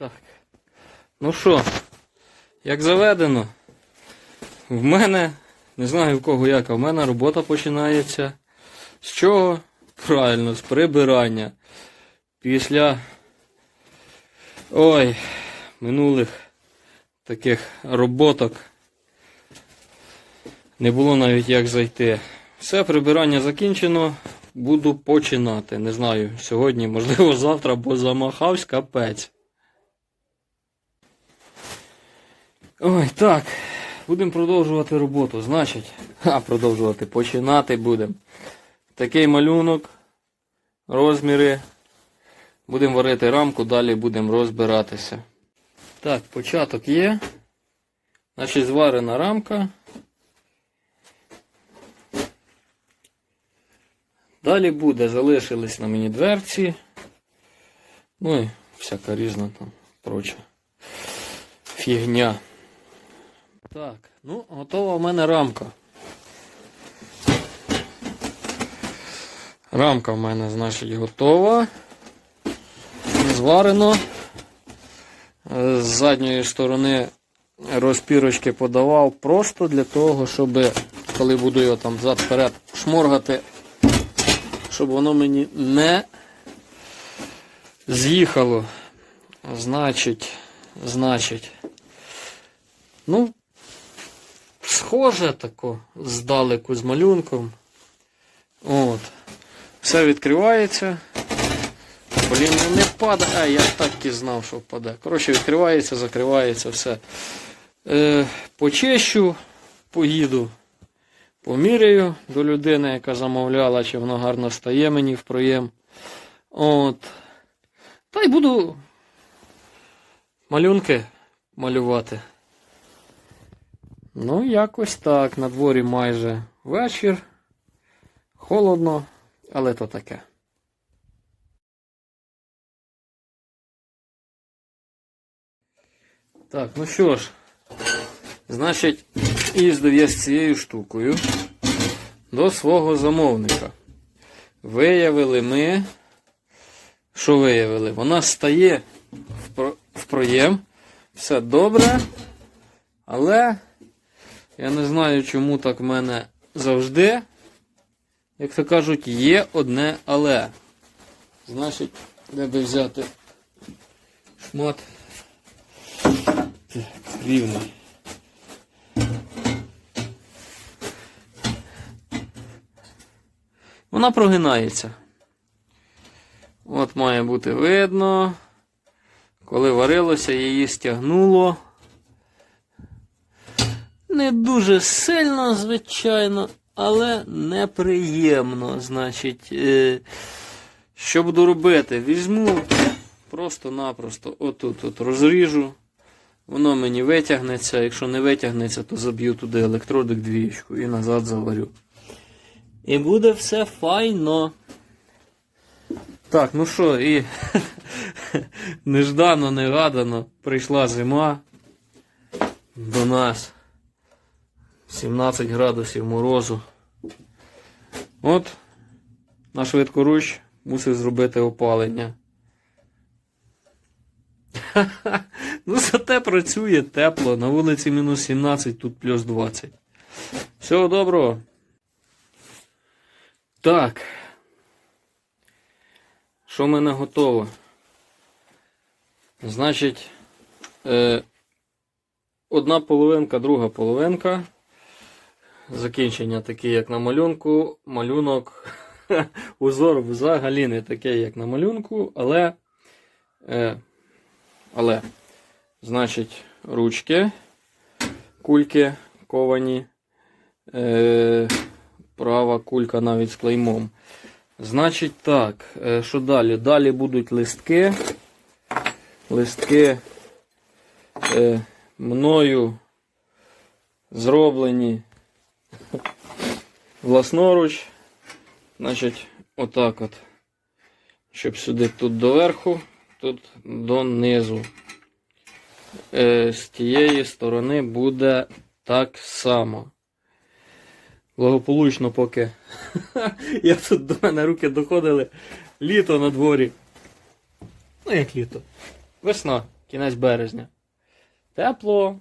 Так. Ну що, як заведено, в мене, не знаю в кого як, а в мене робота починається. З чого? Правильно, з прибирання. Після ой, минулих таких роботок не було навіть як зайти. Все, прибирання закінчено. Буду починати. Не знаю, сьогодні, можливо, завтра, бо замахавсь капець. Ой, так. Будемо продовжувати роботу. Значить, а продовжувати починати будемо. Такий малюнок, розміри. Будемо варити рамку, далі будемо розбиратися. Так, початок є. Значить, зварена рамка. Далі буде, залишились на мені дверці. Ну і всяка різна там проча фігня. Так, ну, готова в мене рамка. Рамка в мене, значить, готова. Зварено. З задньої сторони розпірочки подавав просто для того, щоб, коли буду його там зад-вперед шморгати, щоб воно мені не з'їхало. Значить, значить. Ну, схоже тако здалеку з малюнком. От. Все відкривається. Блін, ну не падає. А, я так і знав, що впаде. Коротше, відкривається, закривається, все. Е, почищу, поїду, поміряю до людини, яка замовляла, чи воно гарно стає мені в проєм. От. Та й буду малюнки малювати. Ну, якось так. На дворі майже вечір. Холодно, але то таке. Так, ну що ж, значить, їздив я з цією штукою до свого замовника. Виявили ми, що виявили? Вона стає в, про, в проєм, все добре, але я не знаю, чому так в мене завжди, як то кажуть, є одне але. Значить, де би взяти шмат рівний. Вона прогинається. От має бути видно. Коли варилося, її стягнуло. Не дуже сильно, звичайно, але неприємно. Значить, е, що буду робити? Візьму просто-напросто отут от розріжу. Воно мені витягнеться. Якщо не витягнеться, то заб'ю туди електродик двієчку і назад заварю. І буде все файно. Так, ну що, і неждано, негадано прийшла зима до нас. 17 градусів морозу. От, на швидкоруч мусив зробити опалення. ну, зате працює тепло. На вулиці мінус 17, тут плюс 20. Всього доброго. Так. Що в мене готово? Значить, е, одна половинка, друга половинка. Закінчення таке, як на малюнку. Малюнок. Узор взагалі не такий, як на малюнку, але. Е, але, значить, ручки, кульки ковані. Е, права кулька навіть з клеймом. Значить так, е, що далі? Далі будуть листки. Листки мною зроблені власноруч. Значить, отак от. Щоб сюди тут доверху, тут донизу. Е, з тієї сторони буде так само. Благополучно поки. Я тут до мене руки доходили. Літо на дворі. Ну, як літо. Весна. Кінець березня. Тепло,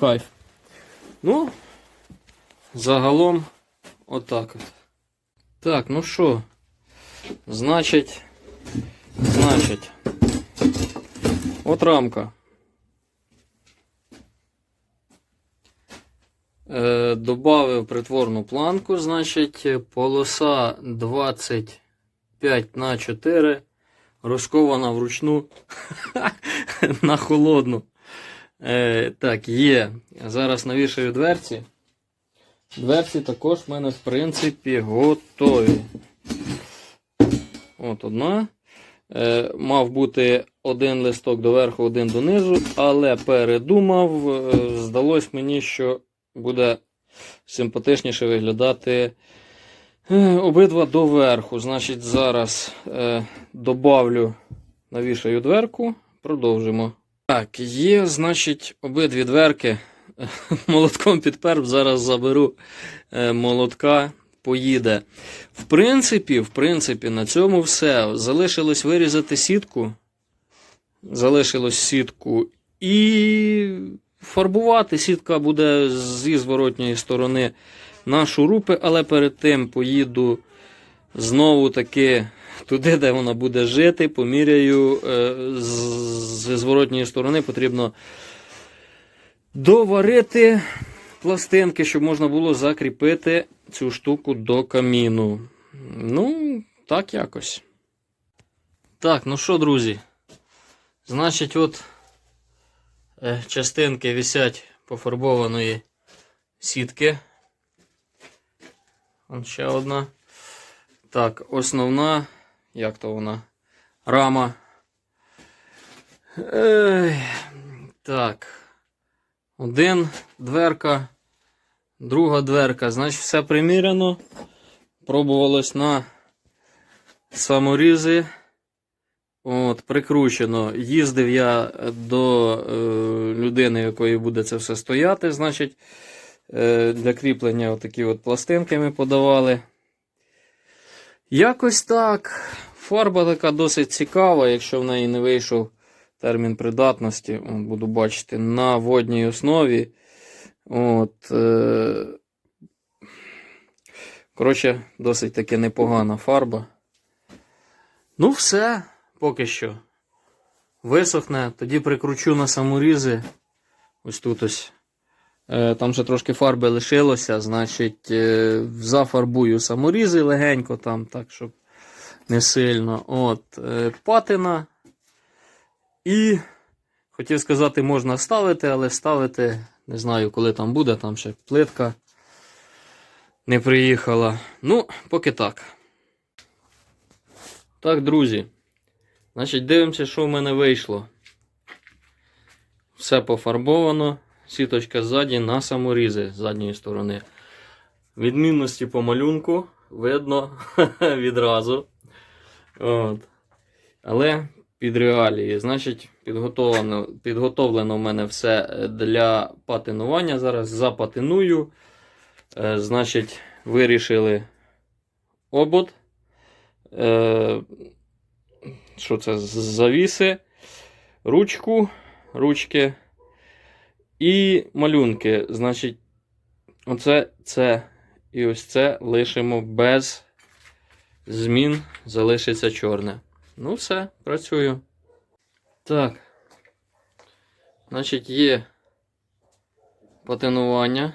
кайф. Ну, загалом, отак от. Так, ну що, значить, значить, от рамка. Е, добавив притворну планку, значить, полоса 25 на 4, розкована вручну на холодну. Е, так, є. Зараз навішаю дверці. Дверці також в мене, в принципі, готові. От одна. Е, мав бути один листок доверху, один донизу, але передумав. Е, здалось мені, що буде симпатичніше виглядати е, обидва доверху. Значить, зараз е, добавлю, навішаю дверку, продовжимо. Так, є, значить, обидві дверки. Молотком підперв, зараз заберу е, молотка, поїде. В принципі, в принципі, на цьому все. Залишилось вирізати сітку. Залишилось сітку і фарбувати. Сітка буде зі зворотньої сторони на шурупи, але перед тим поїду знову таки туди, де вона буде жити, поміряю е, з- зворотньої сторони потрібно доварити пластинки, щоб можна було закріпити цю штуку до каміну. Ну, так якось. Так, ну що, друзі? Значить, от е, частинки висять пофарбованої сітки. Вон ще одна. Так, основна, як то вона? Рама. Ей, так. Один дверка, друга дверка. Значить, все приміряно. Пробувалось на саморізи. От, прикручено. Їздив я до е, людини, якої буде це все стояти. Значить, е, для кріплення отакі от пластинки ми подавали. Якось так. Фарба така досить цікава, якщо в неї не вийшов термін придатності, буду бачити, на водній основі. От, е, коротше, досить таки непогана фарба. Ну, все, поки що. Висохне, тоді прикручу на саморізи. Ось тут ось. Е, Там ще трошки фарби лишилося, значить, е, зафарбую саморізи легенько, там, так, щоб не сильно. От, патина. І хотів сказати, можна ставити, але ставити, не знаю, коли там буде, там ще плитка не приїхала. Ну, поки так. Так, друзі. Значить, дивимося, що в мене вийшло. Все пофарбовано. Сіточка ззаді на саморізи з задньої сторони. Відмінності по малюнку видно відразу. От. Але під реалії. Значить, підготовлено, підготовлено в мене все для патинування. Зараз запатиную. Е, значить, вирішили обод. Е, що це? Завіси, ручку, ручки і малюнки. Значить, оце це і ось це лишимо без змін, залишиться чорне. Ну, все, працюю. Так. Значить, є патинування.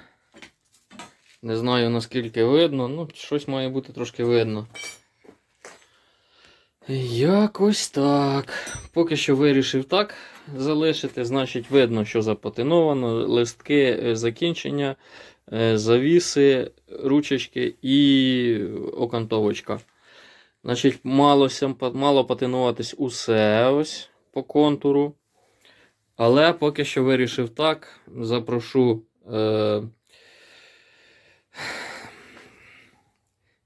Не знаю наскільки видно, ну, щось має бути трошки видно. Якось так. Поки що вирішив так залишити. Значить, видно, що запатиновано, листки е, закінчення, е, завіси, ручечки і окантовочка. Значить, мало, мало патинуватись усе ось по контуру. Але поки що вирішив так. Запрошу. Е...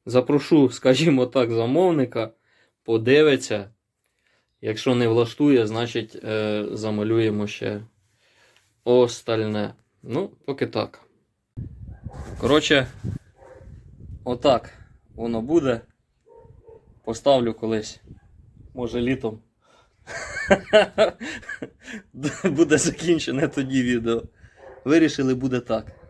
Запрошу, скажімо так, замовника, подивиться. Якщо не влаштує, значить е, замалюємо ще остальне. Ну, поки так. Коротше, отак воно буде. Поставлю колись. Може літом. буде закінчене тоді відео. Вирішили, буде так.